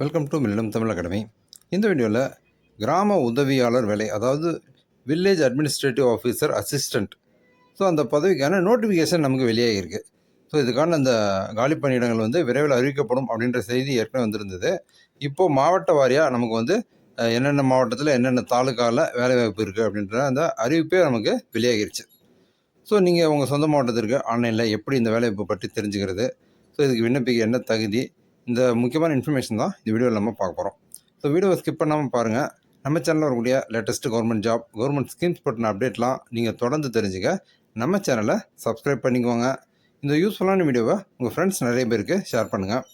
Welcome to மில்லம் Tamil academy இந்த வீடியோவில் கிராம உதவியாளர் வேலை அதாவது village administrative officer assistant so அந்த பதவிக்கான நோட்டிஃபிகேஷன் நமக்கு வெளியாகிருக்கு ஸோ இதுக்கான அந்த காலி பணியிடங்கள் வந்து விரைவில் அறிவிக்கப்படும் அப்படின்ற செய்தி ஏற்கனவே வந்திருந்தது. இப்போது மாவட்ட வாரியாக நமக்கு வந்து என்னென்ன மாவட்டத்தில் என்னென்ன தாலுக்காவில் வேலைவாய்ப்பு இருக்குது அப்படின்ற அந்த அறிவிப்பே நமக்கு வெளியாகிருச்சு. ஸோ நீங்கள் உங்கள் சொந்த மாவட்டத்திற்கு ஆன்லைனில் எப்படி இந்த வேலைவாய்ப்பு பற்றி தெரிஞ்சுக்கிறது? ஸோ இதுக்கு விண்ணப்பிக்க என்ன தகுதி? இந்த முக்கியமான இன்ஃபர்மேஷன் தான் இந்த வீடியோவில் நம்ம பார்க்க போகிறோம் ஸோ வீடியோவை ஸ்கிப் பண்ணாமல் பாருங்கள் நம்ம சேனலில் வரக்கூடிய latest government job government schemes பற்றின அப்டேட்லாம் நீங்கள் தொடர்ந்து தெரிஞ்சுக்க நம்ம சேனலை சப்ஸ்கிரைப் பண்ணிக்கோங்க. இந்த யூஸ்ஃபுல்லான வீடியோவை உங்கள் ஃப்ரெண்ட்ஸ் நிறைய பேருக்கு ஷேர் பண்ணுங்கள்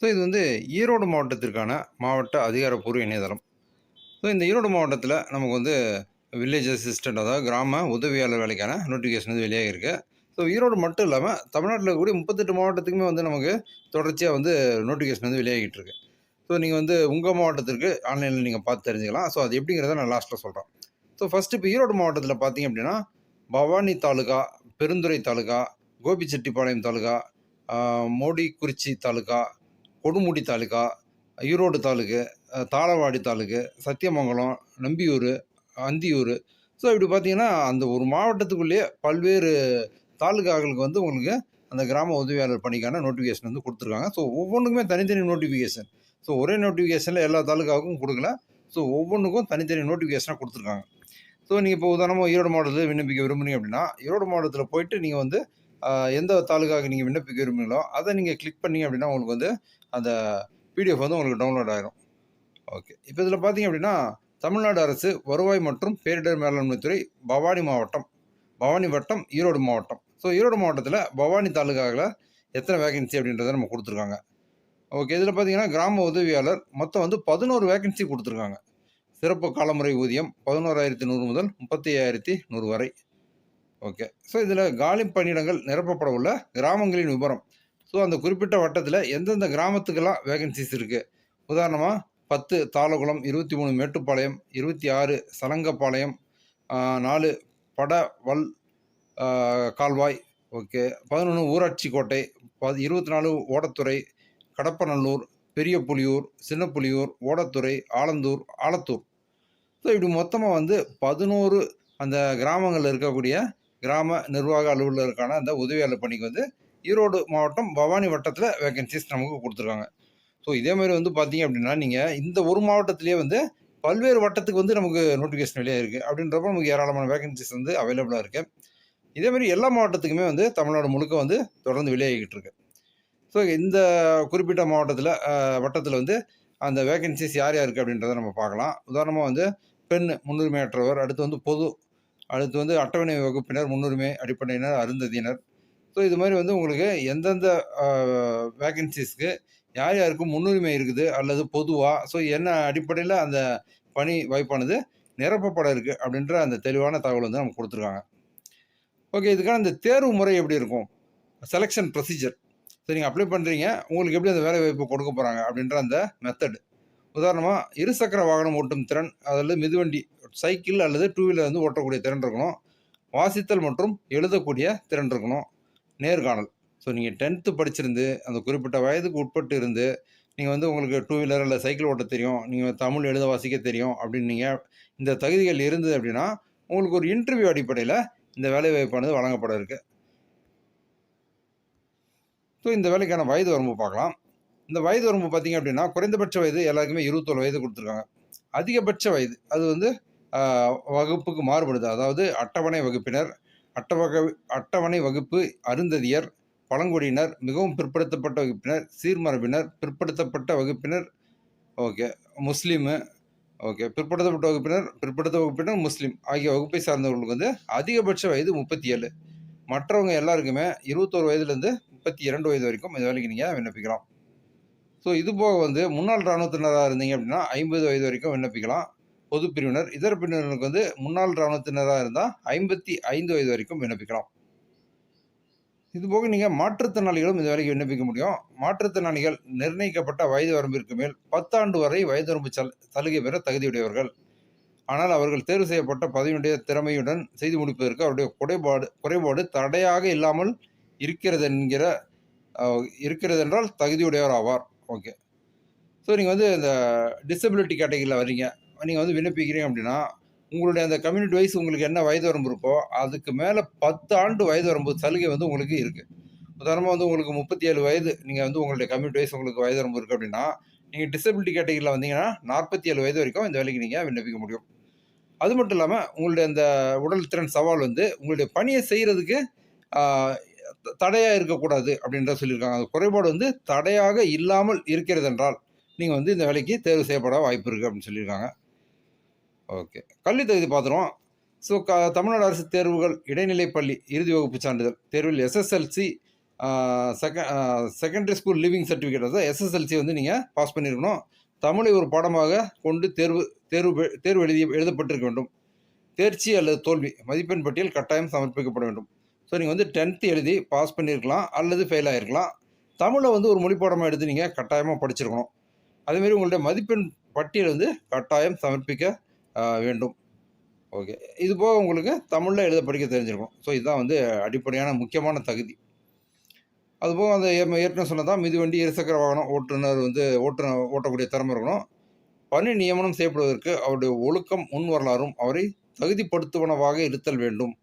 ஸோ இது வந்து ஈரோடு மாவட்டத்திற்கான மாவட்ட அதிகாரப்பூர்வ இணையதளம். ஸோ இந்த ஈரோடு மாவட்டத்தில் நமக்கு வந்து வில்லேஜ் அசிஸ்டண்ட் அதாவது கிராம உதவியாளர் வேலைக்கான நோட்டிஃபிகேஷன் வந்து வெளியாகிருக்கு ஸோ ஈரோடு மட்டும் இல்லாமல் தமிழ்நாட்டில் இருக்கக்கூடிய முப்பத்தெட்டு மாவட்டத்துக்குமே வந்து நமக்கு தொடர்ச்சியாக வந்து நோட்டிஃபிகேஷன் வந்து வெளியாகிட்டு இருக்கு ஸோ நீங்கள் வந்து உங்கள் மாவட்டத்திற்கு ஆன்லைனில் நீங்கள் பார்த்து தெரிஞ்சுக்கலாம். ஸோ அது எப்படிங்கிறத நான் லாஸ்ட்டில் சொல்கிறேன் ஸோ ஃபஸ்ட்டு இப்போ ஈரோடு மாவட்டத்தில் பார்த்தீங்க அப்படின்னா பவானி தாலுகா பெருந்துறை தாலுகா கோபிச்செட்டிப்பாளையம் தாலுகா மோடிக்குறிச்சி தாலுகா கொடுமுடி தாலுகா ஈரோடு தாலுக்கு தாளவாடி தாலுக்கு சத்தியமங்கலம் நம்பியூர் அந்தியூர். ஸோ இப்படி பார்த்தீங்கன்னா அந்த ஒரு மாவட்டத்துக்குள்ளேயே பல்வேறு தாலுகாக்களுக்கு வந்து உங்களுக்கு அந்த கிராம உதவியாளர் பணிக்கான நோட்டிஃபிகேஷன் வந்து கொடுத்துருக்காங்க. ஸோ ஒவ்வொன்றுக்குமே தனித்தனி நோட்டிஃபிகேஷன் ஸோ ஒரே நோட்டிஃபிகேஷனில் எல்லா தாலுகாவுக்கும் கொடுக்கல. ஸோ ஒவ்வொன்றுக்கும் தனித்தனி நோட்டிஃபிகேஷனாக கொடுத்துருக்காங்க. ஸோ நீங்கள் இப்போ உதாரணமாக ஈரோடு மாவட்டத்தில் விண்ணப்பிக்க விரும்புனீங்க அப்படின்னா ஈரோடு மாவட்டத்தில் போயிட்டு நீங்கள் வந்து எந்த தாலுகாவுக்கு நீங்கள் விண்ணப்பிக்க விரும்புகிறீங்களோ அதை நீங்கள் கிளிக் பண்ணிங்க அப்படின்னா உங்களுக்கு வந்து அந்த பிடிஎஃப் வந்து உங்களுக்கு டவுன்லோட் ஆகிடும் ஓகே இப்போ இதில் பார்த்தீங்க அப்படின்னா தமிழ்நாடு அரசு வருவாய் மற்றும் பேரிடர் மேலாண்மை துறை பவானி மாவட்டம் பவானி வட்டம் ஈரோடு மாவட்டம். ஸோ ஈரோடு மாவட்டத்தில் பவானி தாலுகாவில் எத்தனை வேகன்சி அப்படின்றத நம்ம கொடுத்துருக்காங்க. ஓகே இதில் பார்த்தீங்கன்னா கிராம உதவியாளர் மொத்தம் வந்து பதினோரு வேகன்சி கொடுத்துருக்காங்க. சிறப்பு காலமுறை ஊதியம் பதினோராயிரத்தி நூறு முதல் முப்பத்தி ஐயாயிரத்தி நூறு வரை. ஓகே ஸோ இதில் காலி பணியிடங்கள் நிரப்பப்பட உள்ள கிராமங்களின் விவரம் ஸோ அந்த குறிப்பிட்ட வட்டத்தில் எந்தெந்த கிராமத்துக்கெல்லாம் வேகன்சிஸ் இருக்குது உதாரணமாக பத்து தாளகுளம் இருபத்தி மூணு மேட்டுப்பாளையம் இருபத்தி ஆறு சலங்கப்பாளையம் நாலு பட வல் கால்வாய் ஓகே. பதினொன்று ஊராட்சி கோட்டை பது இருபத்தி நாலு ஓடத்துறை கடப்பநல்லூர் பெரிய புலியூர் சின்ன புலியூர் ஓடத்துறை ஆலந்தூர் ஆலத்தூர். ஸோ இப்படி மொத்தமாக வந்து பதினோரு அந்த கிராமங்களில் இருக்கக்கூடிய கிராம நிர்வாக அலுவலருக்கான அந்த உதவியாளர் பணிக்கு வந்து ஈரோடு மாவட்டம் பவானி வட்டத்தில் வேகன்சிஸ் நமக்கு கொடுத்துருக்காங்க. ஸோ இதே மாதிரி வந்து பார்த்தீங்க அப்படின்னா நீங்கள் இந்த ஒரு மாவட்டத்திலேயே வந்து பல்வேறு வட்டத்துக்கு வந்து நமக்கு நோட்டிஃபிகேஷன் வெளியே இருக்குது அப்படின்றப்ப நமக்கு ஏராளமான வேகன்சிஸ் வந்து அவைலபிளாக இருக்குது இதே மாதிரி எல்லா மாவட்டத்துக்குமே வந்து தமிழ்நாடு முழுக்க வந்து தொடர்ந்து வெளியாகிட்டு இருக்கு. ஸோ இந்த குறிப்பிட்ட மாவட்டத்தில் வட்டத்தில் வந்து அந்த வேகன்சிஸ் யார் யாருக்கு அப்படின்றத நம்ம பார்க்கலாம். உதாரணமாக வந்து பெண் முன்னுரிமையற்றவர் அடுத்து வந்து பொது அடுத்து வந்து அட்டவணை வகுப்பினர் முன்னுரிமை அடிப்படையினர் அருந்ததியினர். ஸோ இது மாதிரி வந்து உங்களுக்கு எந்தெந்த வேகன்சிஸ்க்கு யார் யாருக்கு முன்னுரிமை இருக்குது அல்லது பொதுவாக ஸோ என்ன அடிப்படையில் அந்த பணி வாய்ப்பானது நிரப்பப்பட இருக்குது அப்படின்ற அந்த தெளிவான தகவல் வந்து நமக்கு கொடுத்துருக்காங்க. ஓகே இதுக்கான இந்த தேர்வு முறை எப்படி இருக்கும்? செலெக்ஷன் ப்ரொசீஜர் ஸோ நீங்கள் அப்ளை பண்ணுறீங்க உங்களுக்கு எப்படி அந்த வேலை வாய்ப்பு கொடுக்க போகிறாங்க அப்படின்ற அந்த மெத்தடு உதாரணமாக இருசக்கர வாகனம் ஓட்டும் திறன் அதில் மிதுவண்டி சைக்கிள் அல்லது டூ வீலர் வந்து ஓட்டக்கூடிய திறன் இருக்கணும். வாசித்தல் மற்றும் எழுதக்கூடிய திறன் இருக்கணும். நேர்காணல். ஸோ நீங்கள் டென்த்து படிச்சிருந்து அந்த குறிப்பிட்ட வயதுக்கு உட்பட்டு இருந்து நீங்கள் வந்து உங்களுக்கு டூ வீலர் இல்லை சைக்கிள் ஓட்ட தெரியும். நீங்கள் தமிழ் எழுத வாசிக்க தெரியும் அப்படின்னு நீங்கள் இந்த தகுதிகள் இருந்தது அப்படின்னா உங்களுக்கு ஒரு இன்டர்வியூ அடிப்படையில் இந்த வேலை வாய்ப்பானது வழங்கப்பட இருக்கு. ஸோ இந்த வேலைக்கான வயது வரம்பு பார்க்கலாம். இந்த வயது வரம்பு பார்த்தீங்க அப்படின்னா குறைந்தபட்ச வயது எல்லாருக்குமே இருபத்தோரு வயது கொடுத்துருக்காங்க. அதிகபட்ச வயது அது வந்து வகுப்புக்கு மாறுபடுது. அதாவது அட்டவணை வகுப்பினர் அட்டவக அட்டவணை வகுப்பு அருந்ததியர் பழங்குடியினர் மிகவும் பிற்படுத்தப்பட்ட வகுப்பினர் சீர்மரபினர் பிற்படுத்தப்பட்ட வகுப்பினர் ஓகே முஸ்லீமு ஓகே பிற்படுத்தப்பட்ட வகுப்பினர் பிற்படுத்த வகுப்பினர் முஸ்லீம் ஆகிய வகுப்பை சார்ந்தவர்களுக்கு வந்து அதிகபட்ச வயது முப்பத்தி ஏழு மற்றவங்க எல்லாருக்குமே இருபத்தோரு வயதுலேருந்து முப்பத்தி இரண்டு வயது வரைக்கும் இந்த வேலைக்கு நீங்கள் விண்ணப்பிக்கலாம். ஸோ இது போக வந்து முன்னாள் இராணுவத்தினராக இருந்தீங்க அப்படின்னா ஐம்பது வயது வரைக்கும் விண்ணப்பிக்கலாம். பொது பிரிவினர் இதர பிரிவினருக்கு வந்து முன்னாள் இராணுவத்தினராக இருந்தால் ஐம்பத்தி ஐந்து வயது வரைக்கும் விண்ணப்பிக்கலாம். இது போக நீங்கள் மாற்றுத்திறனாளிகளும் இது வரைக்கும் விண்ணப்பிக்க முடியும். மாற்றுத்திறனாளிகள் நிர்ணயிக்கப்பட்ட வயது வரம்பிற்கு மேல் பத்தாண்டு வரை வயது வரம்பு சல் சலுகை பெற தகுதியுடையவர்கள். ஆனால் அவர்கள் தேர்வு செய்யப்பட்ட பதவியுடைய திறமையுடன் செய்து முடிப்பதற்கு அவருடைய குறைபாடு குறைபாடு தடையாக இல்லாமல் இருக்கிறது என்கிற இருக்கிறது என்றால் தகுதியுடையவர் ஆவார். ஓகே. ஸோ நீங்கள் வந்து இந்த டிசபிலிட்டி கேட்டகரியில் வரீங்க நீங்கள் வந்து விண்ணப்பிக்கிறீங்க அப்படின்னா உங்களுடைய அந்த கம்யூனிட்டி வைஸ் உங்களுக்கு என்ன வயது வரம்பு இருக்கோ அதுக்கு மேலே பத்து ஆண்டு வயது வரம்பு சலுகை வந்து உங்களுக்கு இருக்குது உதாரணமாக வந்து உங்களுக்கு முப்பத்தி ஏழு வயது நீங்கள் வந்து உங்களுடைய கம்யூனிட்டி வைஸ் உங்களுக்கு வயது வரம்பு இருக்குது அப்படின்னா நீங்கள் டிசபிலிட்டி கேட்டகரியில் வந்தீங்கன்னா நாற்பத்தி ஏழு வயது வரைக்கும் இந்த வேலைக்கு நீங்கள் விண்ணப்பிக்க முடியும். அது மட்டும் இல்லாமல் உங்களுடைய அந்த உடல் திறன் சவால் வந்து உங்களுடைய பணியை செய்கிறதுக்கு தடையாக இருக்கக்கூடாது அப்படின்ற சொல்லியிருக்காங்க. அந்த குறைபாடு வந்து தடையாக இல்லாமல் இருக்கிறது என்றால் நீங்கள் வந்து இந்த வேலைக்கு தேர்வு செய்யப்பட வாய்ப்பு இருக்குது அப்படின்னு சொல்லியிருக்காங்க. ஓகே. கல்வி தகுதி பார்த்துருவோம். ஸோ க தமிழ்நாடு அரசு தேர்வுகள் இடைநிலை பள்ளி இறுதி வகுப்பு சான்றிதழ். தேர்வில் SSLC second secondary school leaving certificate அதாவது எஸ்எஸ்எல்சி வந்து நீங்கள் பாஸ் பண்ணியிருக்கணும் தமிழை ஒரு பாடமாக கொண்டு தேர்வு தேர்வு தேர்வு எழுதி எழுதப்பட்டிருக்க வேண்டும். தேர்ச்சி அல்லது தோல்வி மதிப்பெண் பட்டியல் கட்டாயம் சமர்ப்பிக்கப்பட வேண்டும். ஸோ நீங்கள் வந்து டென்த்து எழுதி பாஸ் பண்ணியிருக்கலாம் அல்லது ஃபெயில் ஆகிருக்கலாம் தமிழை வந்து ஒரு மொழி பாடமாக எடுத்து நீங்கள் கட்டாயமாக படிச்சிருக்கணும். அதேமாரி உங்களுடைய மதிப்பெண் பட்டியல் வந்து கட்டாயம் சமர்ப்பிக்க வேண்டும். ஓகே. இது போக உங்களுக்கு தமிழில் எழுத படிக்க தெரிஞ்சிருக்கும். ஸோ இதுதான் வந்து அடிப்படையான முக்கியமான தகுதி. அதுபோக அந்த ஏ- ஏற்கனவே சொன்னதான் மிதிவண்டி இருசக்கர வாகனம் ஓட்டுநர் வந்து ஓட்டுநர் ஓட்டக்கூடிய திறமை இருக்கணும். பணி நியமனம் செய்யப்படுவதற்கு அவருடைய ஒழுக்கம் முன் வரலாறும் அவரை தகுதிப்படுத்துவனவாக இருத்தல் வேண்டும்.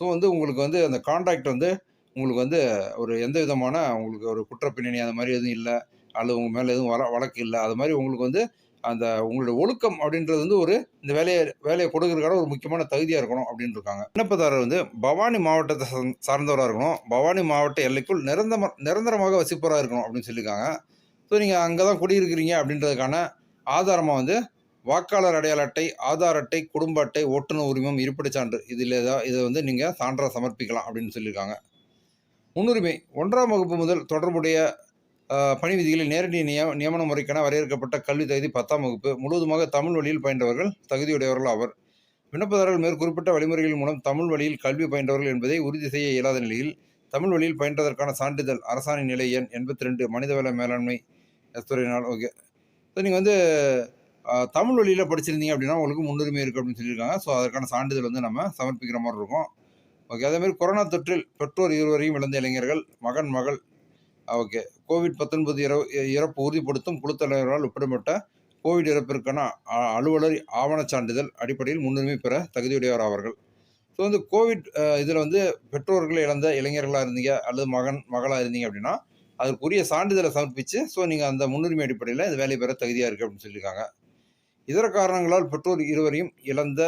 ஸோ வந்து உங்களுக்கு வந்து அந்த கான்ட்ராக்ட் வந்து உங்களுக்கு வந்து ஒரு எந்த விதமான உங்களுக்கு ஒரு குற்றப்பின்னணி அந்த மாதிரி எதுவும் இல்லை அல்லது உங்கள் மேலே எதுவும் வள வழக்கு இல்லை அது மாதிரி உங்களுக்கு வந்து அந்த உங்களுடைய ஒழுக்கம் அப்படின்றது வந்து ஒரு இந்த வேலையை வேலையை கொடுக்கறதுக்கான ஒரு முக்கியமான தகுதியாக இருக்கணும் அப்படின்னு இருக்காங்க. விண்ணப்பதாரர் வந்து பவானி மாவட்டத்தை சார்ந்தவராக இருக்கணும். பவானி மாவட்ட எல்லைக்குள் நிரந்தர நிரந்தரமாக வசிப்பவராக இருக்கணும் அப்படின்னு சொல்லியிருக்காங்க. ஸோ நீங்கள் அங்கே தான் குடியிருக்கிறீங்க அப்படின்றதுக்கான ஆதாரமாக வந்து வாக்காளர் அடையாள அட்டை ஆதார் அட்டை குடும்ப அட்டை ஓட்டுநர் உரிமம் இருப்பிடச் சான்று இதில் ஏதாவது இதை வந்து நீங்கள் சான்றாக சமர்ப்பிக்கலாம் அப்படின்னு சொல்லியிருக்காங்க. முன்னுரிமை. ஒன்றாம் வகுப்பு முதல் தொடர்புடைய பணி விதிகளில் நேரடி நிய நியமன முறைக்கென வரையறுக்கப்பட்ட கல்வி தகுதி பத்தாம் வகுப்பு. முழுவதுமாக தமிழ் வழியில் பயின்றவர்கள் தகுதியுடையவர்கள் ஆவர். விண்ணப்பதாரர்கள் மேற்குறிப்பிட்ட வழிமுறைகள் மூலம் தமிழ் வழியில் கல்வி பயின்றவர்கள் என்பதை உறுதி செய்ய இயலாத நிலையில் தமிழ் வழியில் பயின்றதற்கான சான்றிதழ் அரசாணை நிலை எண் எண்பத்தி ரெண்டு மனிதவள மேலாண்மை துறையினால் ஓகே. ஸோ நீங்கள் வந்து தமிழ் வழியில் படிச்சிருந்தீங்க அப்படின்னா உங்களுக்கு முன்னுரிமை இருக்குது அப்படின்னு சொல்லியிருக்காங்க. ஸோ அதற்கான சான்றிதழ் வந்து நம்ம சமர்ப்பிக்கிற மாதிரி இருக்கும். ஓகே அதேமாதிரி கொரோனா தொற்றில் பெற்றோர் இருவரையும் இழந்த இளைஞர்கள் மகன் மகள் ஓகே கோவிட் பத்தொன்பது இற இறப்பு உறுதிப்படுத்தும் குழு ஒப்பிடப்பட்ட கோவிட் இறப்பிற்கான அ- அலுவலர் ஆவணச் சான்றிதழ் அடிப்படையில் முன்னுரிமை பெற தகுதியுடையவர் அவர்கள். ஸோ வந்து கோவிட் இதில் வந்து பெற்றோர்களை இழந்த இளைஞர்களாக இருந்தீங்க அல்லது மகன் மகளாக இருந்தீங்க அப்படின்னா அதற்குரிய சான்றிதழை சமர்ப்பித்து ஸோ நீங்கள் அந்த முன்னுரிமை அடிப்படையில் இந்த வேலை பெற தகுதியாக இருக்குது அப்படின்னு சொல்லியிருக்காங்க. இதர காரணங்களால் பெற்றோர் இருவரையும் இழந்த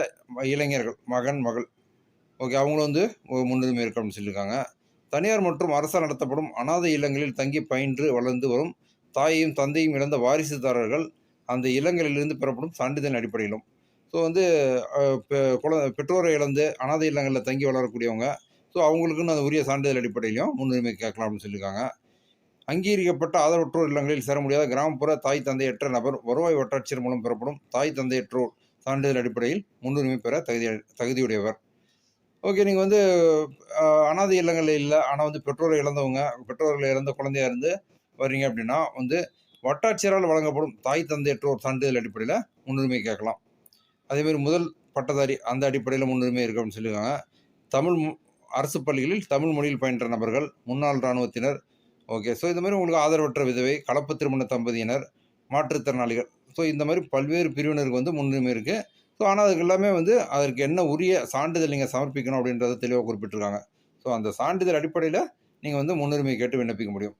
இளைஞர்கள் மகன் மகள் ஓகே அவங்களும் வந்து முன்னுரிமை இருக்கு அப்படின்னு சொல்லியிருக்காங்க. தனியார் மற்றும் அரசால் நடத்தப்படும் அனாதை இல்லங்களில் தங்கி பயின்று வளர்ந்து வரும் தாயையும் தந்தையும் இழந்த வாரிசுதாரர்கள் அந்த இல்லங்களிலிருந்து பெறப்படும் சான்றிதழின் அடிப்படையிலும். ஸோ வந்து குழந்தை பெற்றோரை இழந்து அனாதை இல்லங்களில் தங்கி வளரக்கூடியவங்க ஸோ அவங்களுக்குன்னு அந்த உரிய சான்றிதழ் அடிப்படையிலையும் முன்னுரிமை கேட்கலாம் அப்படின்னு சொல்லியிருக்காங்க. அங்கீகரிக்கப்பட்ட ஆதரவற்றோர் இல்லங்களில் சேர முடியாத கிராமப்புற தாய் தந்தையற்ற நபர் வருவாய் வட்டாட்சியர் மூலம் பெறப்படும் தாய் தந்தையற்றோர் சான்றிதழ் அடிப்படையில் முன்னுரிமை பெற தகுதி தகுதியுடையவர். ஓகே நீங்கள் வந்து அனாதை இல்லங்களில் இல்லை ஆனால் வந்து பெற்றோரை இழந்தவங்க பெற்றோர்களை இழந்த குழந்தையாக இருந்து வர்றீங்க அப்படின்னா வந்து வட்டாட்சியரால் வழங்கப்படும் தாய் தந்தையற்றோர் சான்றிதழ் அடிப்படையில் முன்னுரிமை கேட்கலாம். அதேமாரி முதல் பட்டதாரி அந்த அடிப்படையில் முன்னுரிமை இருக்கு அப்படின்னு சொல்லியிருக்காங்க. தமிழ் அரசு பள்ளிகளில் தமிழ் மொழியில் பயின்ற நபர்கள் முன்னாள் இராணுவத்தினர். ஓகே ஸோ இந்த மாதிரி உங்களுக்கு ஆதரவற்ற விதவை கலப்பு திருமண தம்பதியினர் மாற்றுத்திறனாளிகள். ஸோ இந்த மாதிரி பல்வேறு பிரிவினருக்கு வந்து முன்னுரிமை இருக்குது ஸோ ஆனால் அதுக்கு எல்லாமே வந்து அதற்கு என்ன உரிய சான்றிதழ் நீங்கள் சமர்ப்பிக்கணும் அப்படின்றத தெளிவாக குறிப்பிட்டிருக்காங்க. ஸோ அந்த சான்றிதழ் அடிப்படையில் நீங்கள் வந்து முன்னுரிமை கேட்டு விண்ணப்பிக்க முடியும்.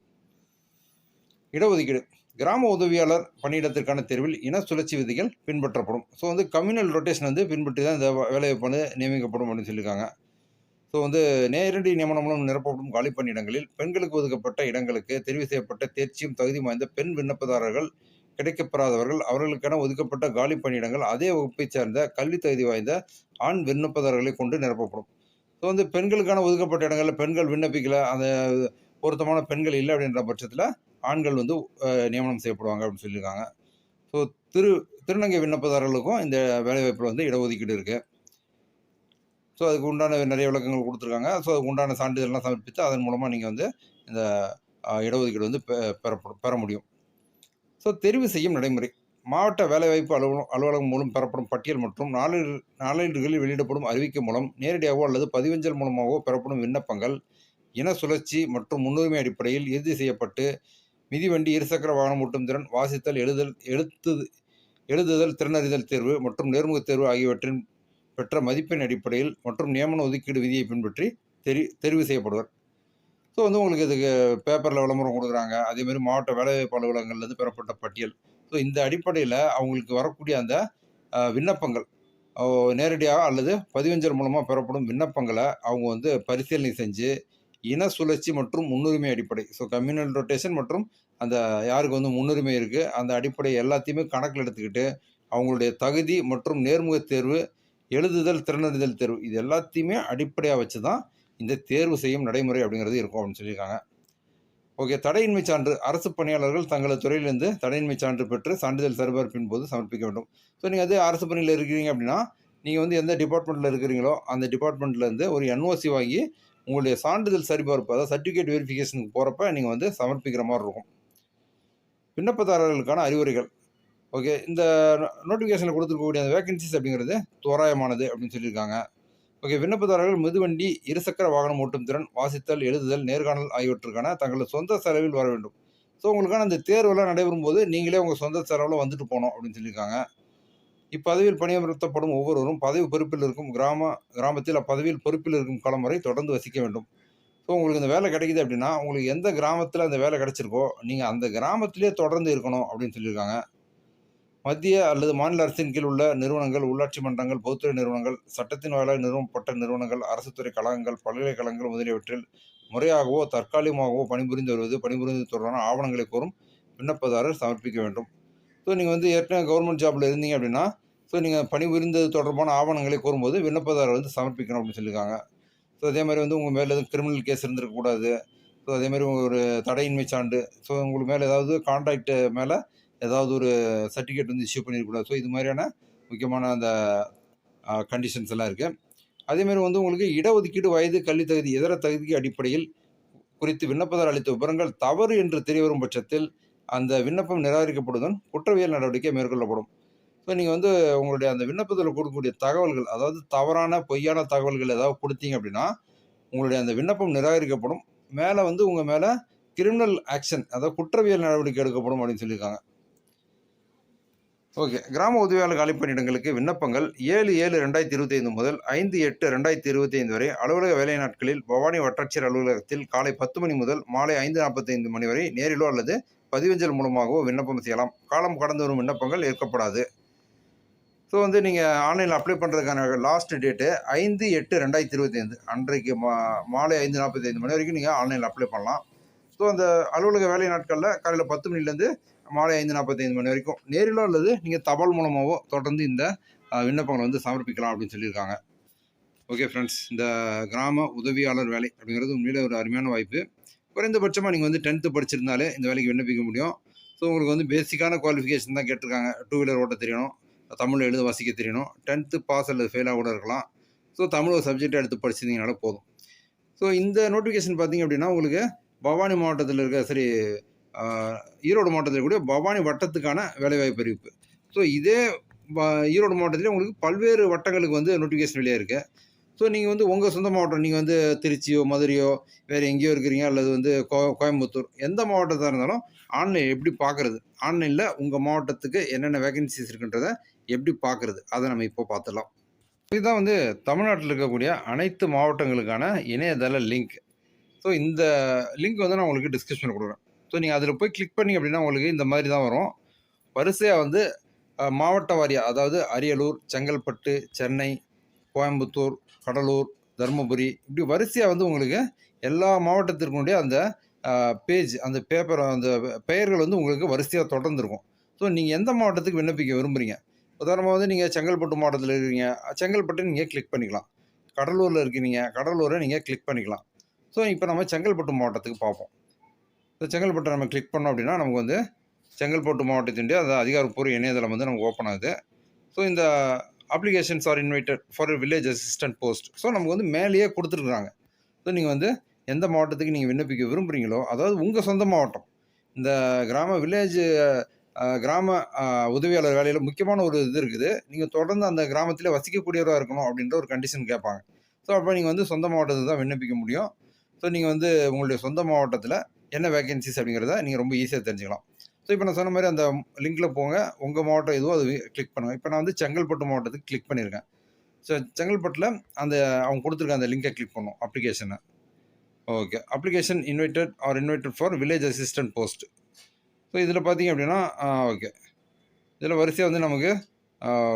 இடஒதுக்கீடு. கிராம உதவியாளர் பணியிடத்திற்கான தேர்வில் இன சுழற்சி விதிகள் பின்பற்றப்படும். ஸோ வந்து கம்யூனல் ரொட்டேஷன் வந்து பின்பற்றி தான் இந்த வ- வேலைவாய்ப்பு வந்து நியமிக்கப்படும் அப்படின்னு சொல்லியிருக்காங்க. ஸோ வந்து நேரடி நியமனம் மூலம் நிரப்பப்படும் காலி பணியிடங்களில் பெண்களுக்கு ஒதுக்கப்பட்ட இடங்களுக்கு தெரிவு செய்யப்பட்ட தேர்ச்சியும் தகுதி வாய்ந்த பெண் விண்ணப்பதாரர்கள் கிடைக்கப்பெறாதவர்கள் அவர்களுக்கென ஒதுக்கப்பட்ட காலி பணியிடங்கள் அதே வகுப்பைச் சேர்ந்த கல்வி தகுதி வாய்ந்த ஆண் விண்ணப்பதாரர்களை கொண்டு நிரப்பப்படும். ஸோ வந்து பெண்களுக்கான ஒதுக்கப்பட்ட இடங்களில் பெண்கள் விண்ணப்பிக்கல அந்த பொருத்தமான பெண்கள் இல்லை அப்படின்ற பட்சத்தில் ஆண்கள் வந்து நியமனம் செய்யப்படுவாங்க அப்படின்னு சொல்லியிருக்காங்க. ஸோ திரு திருநங்கை விண்ணப்பதாரர்களுக்கும் இந்த வேலைவாய்ப்பில் வந்து இடஒதுக்கீடு இருக்குது ஸோ அதுக்கு உண்டான நிறைய விளக்கங்கள் கொடுத்துருக்காங்க. ஸோ அதுக்கு உண்டான சான்றிதழ்லாம் சமர்ப்பித்து அதன் மூலமாக நீங்கள் வந்து இந்த இடஒதுக்கீடு வந்து பெ- பெறப்படும் பெற முடியும். ஸோ தெரிவு செய்யும் நடைமுறை. மாவட்ட வேலைவாய்ப்பு அலுவலகம் அலுவலகம் மூலம் பெறப்படும் பட்டியல் மற்றும் நாளிதழ் நாளேடுகளில் வெளியிடப்படும் அறிவிக்கை மூலம் நேரடியாகவோ அல்லது பதிவஞ்சல் மூலமாகவோ பெறப்படும் விண்ணப்பங்கள் இன சுழற்சி மற்றும் முன்னுரிமை அடிப்படையில் இறுதி செய்யப்பட்டு மிதிவண்டி இருசக்கர வாகனம் ஓட்டும் திறன் வாசித்தல் எழுதல் எழுத்து எழுதுதல் திறனறிதல் தேர்வு மற்றும் நேர்முகத் தேர்வு ஆகியவற்றின் பெற்ற மதிப்பெண் அடிப்படையில் மற்றும் நியமன ஒதுக்கீடு விதியை பின்பற்றி தெரி தெரிவு செய்யப்படுவர். ஸோ வந்து உங்களுக்கு இதுக்கு பேப்பரில் விளம்பரம் கொடுக்குறாங்க. அதேமாதிரி மாவட்ட வேலைவாய்ப்பு அலுவலகங்கள்லேருந்து பெறப்பட்ட பட்டியல். ஸோ இந்த அடிப்படையில் அவங்களுக்கு வரக்கூடிய அந்த விண்ணப்பங்கள். நேரடியாக அல்லது பதிவஞ்சல் மூலமாக பெறப்படும் விண்ணப்பங்களை அவங்க வந்து பரிசீலனை செஞ்சு இன சுழற்சி மற்றும் முன்னுரிமை அடிப்படை. ஸோ கம்யூனல் ரொட்டேஷன் மற்றும் அந்த யாருக்கு வந்து முன்னுரிமை இருக்குது அந்த அடிப்படை எல்லாத்தையுமே கணக்கில் எடுத்துக்கிட்டு அவங்களுடைய தகுதி மற்றும் நேர்முகத் தேர்வு எழுதுதல் திறனறிதல் தேர்வு இது எல்லாத்தையுமே அடிப்படையாக வச்சு தான் இந்த தேர்வு செய்யும் நடைமுறை அப்படிங்கிறது இருக்கும் அப்படின்னு சொல்லியிருக்காங்க. ஓகே தடையின்மை சான்று அரசு பணியாளர்கள் தங்களது துறையிலிருந்து தடையின்மை சான்று பெற்று சான்றிதழ் சரிபார்ப்பின் போது சமர்ப்பிக்க வேண்டும். ஸோ நீங்கள் வந்து அரசு பணியில் இருக்கிறீங்க அப்படின்னா நீங்கள் வந்து எந்த டிபார்ட்மெண்ட்டில் இருக்கிறீங்களோ அந்த டிபார்ட்மெண்ட்லேருந்து ஒரு என்ஓசி வாங்கி உங்களுடைய சான்றிதழ் சரிபார்ப்பு அதாவது சர்டிஃபிகேட் வெரிஃபிகேஷனுக்கு போகிறப்ப நீங்கள் வந்து சமர்ப்பிக்கிற மாதிரி இருக்கும். விண்ணப்பதாரர்களுக்கான அறிவுரைகள். ஓகே இந்த நோட்டிஃபிகேஷனில் கொடுத்துருக்கக்கூடிய அந்த வேகன்சிஸ் அப்படிங்கிறது தோராயமானது அப்படின்னு சொல்லியிருக்காங்க. ஓகே விண்ணப்பதாரர்கள் மிதுவண்டி இருசக்கர வாகனம் ஓட்டும் திறன் வாசித்தல் எழுதுதல் நேர்காணல் ஆகியவற்றுக்கான தங்களது சொந்த செலவில் வர வேண்டும். ஸோ உங்களுக்கான அந்த தேர்வெல்லாம் நடைபெறும் போது நீங்களே உங்கள் சொந்த செலவில் வந்துட்டு போகணும் அப்படின்னு சொல்லியிருக்காங்க. இப்பதவியில் பணியமர்த்தப்படும் ஒவ்வொருவரும் பதவி பொறுப்பில் இருக்கும் கிராம கிராமத்தில் அப்பதவியில் பொறுப்பில் இருக்கும் காலம் வரை தொடர்ந்து வசிக்க வேண்டும். ஸோ உங்களுக்கு இந்த வேலை கிடைக்குது அப்படின்னா உங்களுக்கு எந்த கிராமத்தில் அந்த வேலை கிடைச்சிருக்கோ நீங்கள் அந்த கிராமத்திலே தொடர்ந்து இருக்கணும் அப்படின்னு சொல்லியிருக்காங்க. மத்திய அல்லது மாநில அரசின் கீழ் உள்ள நிறுவனங்கள் உள்ளாட்சி மன்றங்கள் பொதுத்துறை நிறுவனங்கள் சட்டத்தின் வாயிலாக நிறுவப்பட்ட நிறுவனங்கள் அரசு துறை கழகங்கள் பல்கலைக்கழகங்கள் முதலியவற்றில் முறையாகவோ தற்காலிகமாகவோ பணிபுரிந்து வருவது பணிபுரிந்து தொடர்பான ஆவணங்களை கோரும் விண்ணப்பதாரர் சமர்ப்பிக்க வேண்டும். ஸோ நீங்கள் வந்து ஏற்கனவே கவர்மெண்ட் ஜாபில் இருந்தீங்க அப்படின்னா ஸோ நீங்கள் பணிபுரிந்தது தொடர்பான ஆவணங்களை கோரும்போது விண்ணப்பதாரர் வந்து சமர்ப்பிக்கணும் அப்படின்னு சொல்லியிருக்காங்க. ஸோ அதே மாதிரி வந்து உங்கள் மேலே எதுவும் கிரிமினல் கேஸ் இருந்திருக்கக்கூடாது. ஸோ அதே மாதிரி ஒரு தடையின்மை சான்று. ஸோ உங்களுக்கு மேலே ஏதாவது கான்ட்ராக்ட் மேலே ஏதாவது ஒரு சர்டிஃபிகேட் வந்து இஷ்யூ பண்ணியிருக்கூடாது ஸோ இது மாதிரியான முக்கியமான அந்த கண்டிஷன்ஸ் எல்லாம் இருக்குது அதேமாதிரி வந்து உங்களுக்கு இடஒதுக்கீடு வயது கல்வி தகுதி இதர தகுதி அடிப்படையில் குறித்து விண்ணப்பதார் அளித்த விவரங்கள் தவறு என்று தெரியவரும் பட்சத்தில் அந்த விண்ணப்பம் நிராகரிக்கப்படுவதுடன் குற்றவியல் நடவடிக்கை மேற்கொள்ளப்படும். ஸோ நீங்கள் வந்து உங்களுடைய அந்த விண்ணப்பத்தில் கொடுக்கக்கூடிய தகவல்கள் அதாவது தவறான பொய்யான தகவல்கள் ஏதாவது கொடுத்தீங்க அப்படின்னா உங்களுடைய அந்த விண்ணப்பம் நிராகரிக்கப்படும். மேலே வந்து உங்கள் மேலே கிரிமினல் ஆக்ஷன் அதாவது குற்றவியல் நடவடிக்கை எடுக்கப்படும் அப்படின்னு சொல்லியிருக்காங்க. ஓகே. கிராம உதவியாளர் காலி பணியிடங்களுக்கு விண்ணப்பங்கள் ஏழு ஏழு ரெண்டாயிரத்தி இருபத்தி ஐந்து முதல் ஐந்து எட்டு ரெண்டாயிரத்தி இருபத்தி ஐந்து வரை அலுவலக வேலை நாட்களில் பவானி வட்டாட்சியர் அலுவலகத்தில் காலை பத்து மணி முதல் மாலை ஐந்து நாற்பத்தைந்து மணி வரை நேரிலோ அல்லது பதிவஞ்சல் மூலமாகவோ விண்ணப்பம் செய்யலாம். காலம் கடந்து வரும் விண்ணப்பங்கள் ஏற்கப்படாது. ஸோ வந்து நீங்கள் ஆன்லைனில் அப்ளை பண்ணுறதுக்கான லாஸ்ட் டேட்டு ஐந்து எட்டு ரெண்டாயிரத்தி இருபத்தி ஐந்து அன்றைக்கு மா மாலை ஐந்து நாற்பத்தி ஐந்து மணி வரைக்கும் நீங்கள் ஆன்லைனில் அப்ளை பண்ணலாம். ஸோ அந்த அலுவலக வேலை நாட்களில் காலையில் பத்து மணிலேருந்து மாலை ஐந்து நாற்பத்தைந்து மணி வரைக்கும். நேரிலோ அல்லது நீங்கள் தபால் மூலமாகவோ தொடர்ந்து இந்த விண்ணப்பங்களை வந்து சமர்ப்பிக்கலாம் அப்படின்னு சொல்லியிருக்காங்க. ஓகே ஃப்ரெண்ட்ஸ் இந்த கிராம உதவியாளர் வேலை அப்படிங்கிறது உண்மையிலே ஒரு அருமையான வாய்ப்பு. குறைந்தபட்சமாக நீங்கள் வந்து டென்த்து படிச்சிருந்தாலே இந்த வேலைக்கு விண்ணப்பிக்க முடியும். ஸோ உங்களுக்கு வந்து பேசிக்கான குவாலிஃபிகேஷன் தான் கேட்டிருக்காங்க. டூ வீலர் ஓட்ட தெரியணும் தமிழ் எழுத வாசிக்க தெரியணும் டென்த்து பாஸ் அல்லது ஃபெயிலாக கூட இருக்கலாம். ஸோ தமிழ் ஒரு சப்ஜெக்டாக எடுத்து படிச்சிருந்தீங்கனால போதும். ஸோ இந்த நோட்டிஃபிகேஷன் பார்த்தீங்க அப்படின்னா உங்களுக்கு பவானி மாவட்டத்தில் இருக்க சரி ஈரோடு மாவட்டத்தில் கூட பவானி வட்டத்துக்கான வேலைவாய்ப்பு அறிவிப்பு. ஸோ இதே ஈரோடு மாவட்டத்திலே உங்களுக்கு பல்வேறு வட்டங்களுக்கு வந்து நோட்டிஃபிகேஷன் வெளியே இருக்குது ஸோ நீங்கள் வந்து உங்கள் சொந்த மாவட்டம் நீங்கள் வந்து திருச்சியோ மதுரையோ வேறு எங்கேயோ இருக்கிறீங்க அல்லது வந்து கோ கோயம்புத்தூர் எந்த மாவட்டத்தாக இருந்தாலும் ஆன்லைன் எப்படி பார்க்குறது ஆன்லைனில் உங்கள் மாவட்டத்துக்கு என்னென்ன வேகன்சிஸ் இருக்குன்றத எப்படி பார்க்குறது அதை நம்ம இப்போ பார்த்துடலாம். இதுதான் வந்து தமிழ்நாட்டில் இருக்கக்கூடிய அனைத்து மாவட்டங்களுக்கான இணையதள லிங்க் ஸோ இந்த லிங்க் வந்து நான் உங்களுக்கு டிஸ்கிரிப்ஷனில் கொடுக்குறேன். ஸோ நீங்கள் அதில் போய் கிளிக் பண்ணி அப்படின்னா உங்களுக்கு இந்த மாதிரி தான் வரும். வரிசையாக வந்து மாவட்ட வாரியாக அதாவது அரியலூர் செங்கல்பட்டு சென்னை கோயம்புத்தூர் கடலூர் தருமபுரி இப்படி வரிசையாக வந்து உங்களுக்கு எல்லா மாவட்டத்திற்குடைய அந்த பேஜ் அந்த பேப்பர் அந்த பெயர்கள் வந்து உங்களுக்கு வரிசையாக தொடர்ந்து இருக்கும் ஸோ நீங்கள் எந்த மாவட்டத்துக்கு விண்ணப்பிக்க விரும்புகிறீங்க உதாரணமாக வந்து நீங்கள் செங்கல்பட்டு மாவட்டத்தில் இருக்கிறீங்க செங்கல்பட்டு நீங்கள் கிளிக் பண்ணிக்கலாம். கடலூரில் இருக்கிறீங்க கடலூரை நீங்கள் கிளிக் பண்ணிக்கலாம். ஸோ இப்போ நம்ம செங்கல்பட்டு மாவட்டத்துக்கு பார்ப்போம். ஸோ செங்கல்பட்டை நம்ம கிளிக் பண்ணோம் அப்படின்னா நமக்கு வந்து செங்கல்பட்டு மாவட்டத்தினுடைய அந்த அதிகாரப்பூர்வ இணையதளம் வந்து நமக்கு ஓப்பன் ஆகுது. ஸோ இந்த applications are invited for village assistant post so நமக்கு வந்து மேலேயே கொடுத்துருக்குறாங்க. ஸோ நீங்கள் வந்து எந்த மாவட்டத்துக்கு நீங்கள் விண்ணப்பிக்க விரும்புகிறீங்களோ அதாவது உங்கள் சொந்த மாவட்டம் இந்த கிராம வில்லேஜ் கிராம உதவியாளர் வேலையில் முக்கியமான ஒரு இது இருக்குது. நீங்கள் தொடர்ந்து அந்த கிராமத்தில் வசிக்கக்கூடியவராக இருக்கணும் அப்படின்ற ஒரு கண்டிஷன் கேட்பாங்க. ஸோ அப்போ நீங்கள் வந்து சொந்த மாவட்டத்துக்கு தான் விண்ணப்பிக்க முடியும். ஸோ நீங்கள் வந்து உங்களுடைய சொந்த மாவட்டத்தில் என்ன வேகன்சிஸ் அப்படிங்கிறத நீங்கள் ரொம்ப ஈஸியாக தெரிஞ்சுக்கலாம். ஸோ இப்போ நான் சொன்ன மாதிரி அந்த லிங்க்கில் போங்க. உங்கள் மாவட்டம் எதுவோ அது கிளிக் பண்ணுங்கள் இப்போ நான் வந்து செங்கல்பட்டு மாவட்டத்துக்கு கிளிக் பண்ணியிருக்கேன். ஸோ செங்கல்பட்டில் அந்த அவங்க கொடுத்துருக்க அந்த லிங்கை கிளிக் பண்ணும் அப்ளிகேஷனை okay application invited are invited for village assistant post so இதில் பார்த்தீங்க அப்படின்னா ஓகே இதில் வரிசையாக வந்து நமக்கு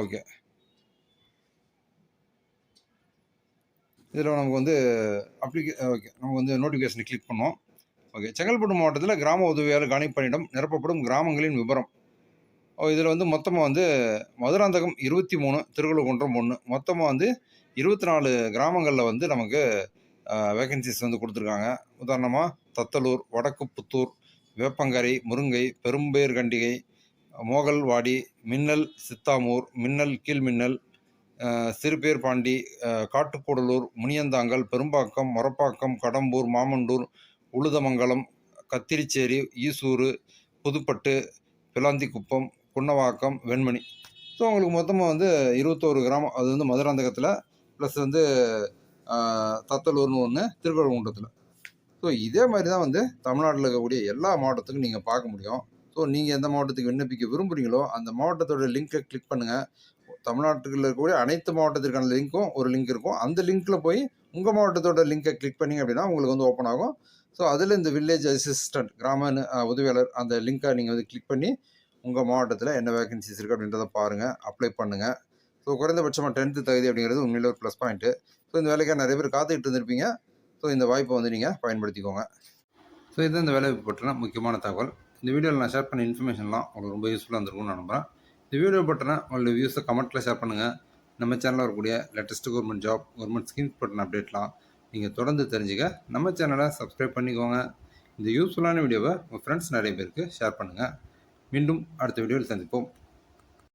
ஓகே இதில் நமக்கு வந்து அப்ளிகே ஓகே நமக்கு வந்து நோட்டிஃபிகேஷனை கிளிக் பண்ணோம். ஓகே. செங்கல்பட்டு மாவட்டத்தில் கிராம உதவியாளர் கணிப்பணியிடம் நிரப்பப்படும் கிராமங்களின் விவரம் இதில் வந்து மொத்தமாக வந்து மதுராந்தகம் இருபத்தி மூணு திருக்குறகுன்றம் ஒன்று மொத்தமாக வந்து இருபத்தி நாலு கிராமங்களில் வந்து நமக்கு வேகன்சிஸ் வந்து கொடுத்துருக்காங்க. உதாரணமாக தத்தலூர் வடக்கு புத்தூர் வேப்பங்கரை முருங்கை பெரும்பேர் கண்டிகை மோகல்வாடி மின்னல் சித்தாமூர் மின்னல் கீழ்மின்னல் சிறுபேர்பாண்டி சிறுபேர் பாண்டி காட்டுக்கூடலூர் முனியந்தாங்கல் பெரும்பாக்கம் மொரப்பாக்கம் கடம்பூர் மாமண்டூர் உளுதமங்கலம் கத்திரிச்சேரி ஈசூர் புதுப்பட்டு பிளாந்திக்குப்பம் குன்னவாக்கம் வெண்மணி. ஸோ உங்களுக்கு மொத்தமாக வந்து இருபத்தோரு கிராமம் அது வந்து மதுராந்தகத்தில் ப்ளஸ் வந்து தத்தலூர்னு ஒன்று திருக்கழுங்குன்றத்தில் ஸோ இதே மாதிரி தான் வந்து தமிழ்நாட்டில் இருக்கக்கூடிய எல்லா மாவட்டத்துக்கும் நீங்கள் பார்க்க முடியும். ஸோ நீங்கள் எந்த மாவட்டத்துக்கு விண்ணப்பிக்க விரும்புகிறீங்களோ அந்த மாவட்டத்தோட லிங்க்கை கிளிக் பண்ணுங்கள் தமிழ்நாட்டுக்குள்ள இருக்கக்கூடிய அனைத்து மாவட்டத்திற்கான லிங்க்கும் ஒரு லிங்க் இருக்கும். அந்த லிங்க்கில் போய் உங்கள் மாவட்டத்தோட லிங்க்கை கிளிக் பண்ணீங்க அப்படின்னா உங்களுக்கு வந்து ஓப்பன் ஆகும். ஸோ அதில் இந்த வில்லேஜ் அசிஸ்டன்ட் கிராம உதவியாளர் அந்த லிங்கை நீங்கள் வந்து கிளிக் பண்ணி உங்கள் மாவட்டத்தில் என்ன வேகன்சிஸ் இருக்குது அப்படின்றத பாருங்கள் அப்ளை பண்ணுங்கள் ஸோ குறைந்தபட்சமாக டென்த்து தகுதி அப்படிங்கிறது உண்மையில் ஒரு ப்ளஸ் பாயிண்ட்டு ஸோ இந்த வேலைக்காக நிறைய பேர் காத்துக்கிட்டு இருந்திருப்பீங்க. ஸோ இந்த வாய்ப்பை வந்து நீங்கள் பயன்படுத்திக்கோங்க. ஸோ இது இந்த வேலை பற்றின முக்கியமான தகவல். இந்த வீடியோவில் நான் ஷேர் பண்ண இன்ஃபர்மேஷன்லாம் உங்களுக்கு ரொம்ப யூஸ்ஃபுல்லாக இருந்திருக்கும்னு நான் நம்புகிறேன் இந்த வீடியோ பற்றின உங்களுடைய வியூஸை கமெண்ட்டில் ஷேர் பண்ணுங்கள் நம்ம சேனலில் வரக்கூடிய latest government job government schemes பற்றின அப்டேட்லாம் நீங்கள் தொடர்ந்து தெரிஞ்சுக்க நம்ம சேனலை சப்ஸ்கிரைப் பண்ணிக்கோங்க. இந்த யூஸ்ஃபுல்லான வீடியோவை உங்கள் ஃப்ரெண்ட்ஸ் நிறைய பேருக்கு ஷேர் பண்ணுங்கள் மீண்டும் அடுத்த வீடியோவில் சந்திப்போம்.